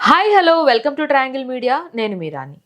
Hi hello welcome to triangle media నేను మీరాని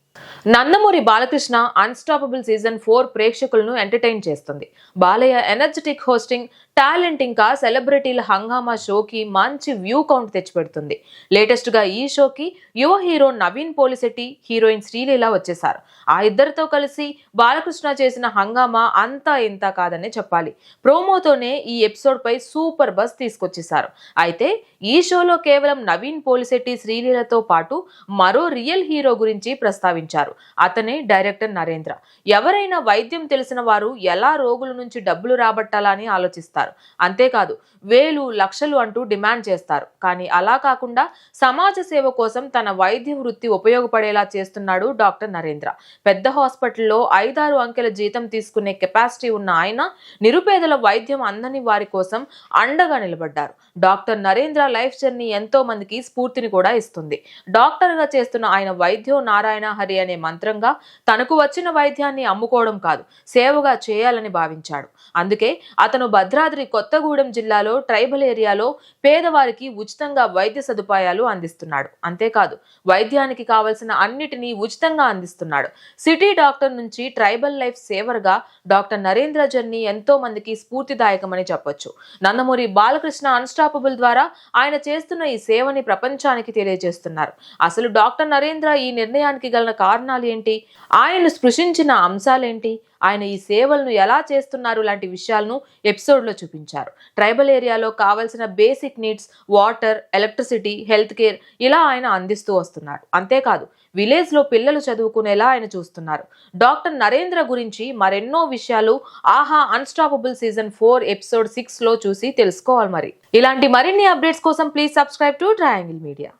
Nandamuri Balakrishna unstoppable season four ప్రేక్షకులను entertain చేస్తుంది. Balayya energetic hosting talent ఇంకా సెలబ్రిటీల హంగామా షోకి మంచి వ్యూ కౌంట్ తెచ్చిపెడుతుంది. లేటెస్ట్గా ఈ షోకి యువ హీరో నవీన్ పోలిశెట్టి హీరోయిన్ శ్రీలీల వచ్చేసారు ఆ ఇద్దరితో కలిసి బాలకృష్ణ చేసిన హంగామా అంతా ఇంత కాదనే చెప్పాలి. ప్రోమోతోనే ఈ ఎపిసోడ్ పై సూపర్ బస్ తీసుకొచ్చేశారు. అయితే ఈ షోలో కేవలం నవీన్ పోలిశెట్టి శ్రీలీలతో పాటు మరో రియల్ హీరో గురించి ప్రస్తావించారు. అతనే డైరెక్టర్ నరేంద్ర. ఎవరైనా వైద్యం తెలిసిన వారు ఎలా రోగుల నుంచి డబ్బులు రాబట్టాలని ఆలోచిస్తారు. అంతేకాదు వేలు లక్షలు అంటూ డిమాండ్ చేస్తారు. కానీ అలా కాకుండా సమాజ సేవ కోసం తన వైద్య వృత్తి ఉపయోగపడేలా చేస్తున్నాడు డాక్టర్ నరేంద్ర. పెద్ద హాస్పిటల్లో ఐదారు అంకెల జీతం తీసుకునే కెపాసిటీ ఉన్న ఆయన నిరుపేదల వైద్యం అందని వారి కోసం అండగా నిలబడ్డారు. డాక్టర్ నరేంద్ర లైఫ్ జర్నీ ఎంతో మందికి స్ఫూర్తిని కూడా ఇస్తుంది. డాక్టర్గా చేస్తున్న ఆయన వైద్యో నారాయణ హరి అనే మంత్రంగా తనకు వచ్చిన వైద్యాన్ని అమ్ముకోవడం కాదు సేవగా చేయాలని భావించాడు. అందుకే అతను భద్రాద్రి కొత్తగూడెం జిల్లాలో ట్రైబల్ ఏరియాలో పేదవారికి ఉచితంగా వైద్య సదుపాయాలు అందిస్తున్నాడు. అంతేకాదు వైద్యానికి కావలసిన అన్నిటినీ ఉచితంగా అందిస్తున్నాడు. సిటీ డాక్టర్ నుంచి ట్రైబల్ లైఫ్ సేవర్గా డాక్టర్ నరేంద్ర జర్నీ ఎంతో మందికి స్ఫూర్తిదాయకమని చెప్పొచ్చు. నందమూరి బాలకృష్ణ అన్స్టాపబుల్ ద్వారా ఆయన చేస్తున్న ఈ సేవని ప్రపంచానికి తెలియజేస్తున్నారు. అసలు డాక్టర్ నరేంద్ర ఈ నిర్ణయానికి గల కారణాలు ఏంటి ఆయన స్పృశించిన అంశాలేంటి? ఆయన ఈ సేవలను ఎలా చేస్తున్నారు? లాంటి విషయాలను ఎపిసోడ్లో చూపించారు. ట్రైబల్ ఏరియాలో కావలసిన basic needs water electricity health care ఇలా ఆయన అందిస్తూ వస్తున్నారు. అంతేకాదు విలేజ్లో పిల్లలు చదువుకునేలా ఆయన చూస్తున్నారు. డాక్టర్ నరేంద్ర గురించి మరెన్నో విషయాలు ఆహా అన్స్టాపబుల్ సీజన్ ఫోర్ ఎపిసోడ్ సిక్స్లో చూసి తెలుసుకోవాలి మరి. ఇలాంటి మరిన్ని అప్డేట్స్ కోసం please subscribe to triangle media.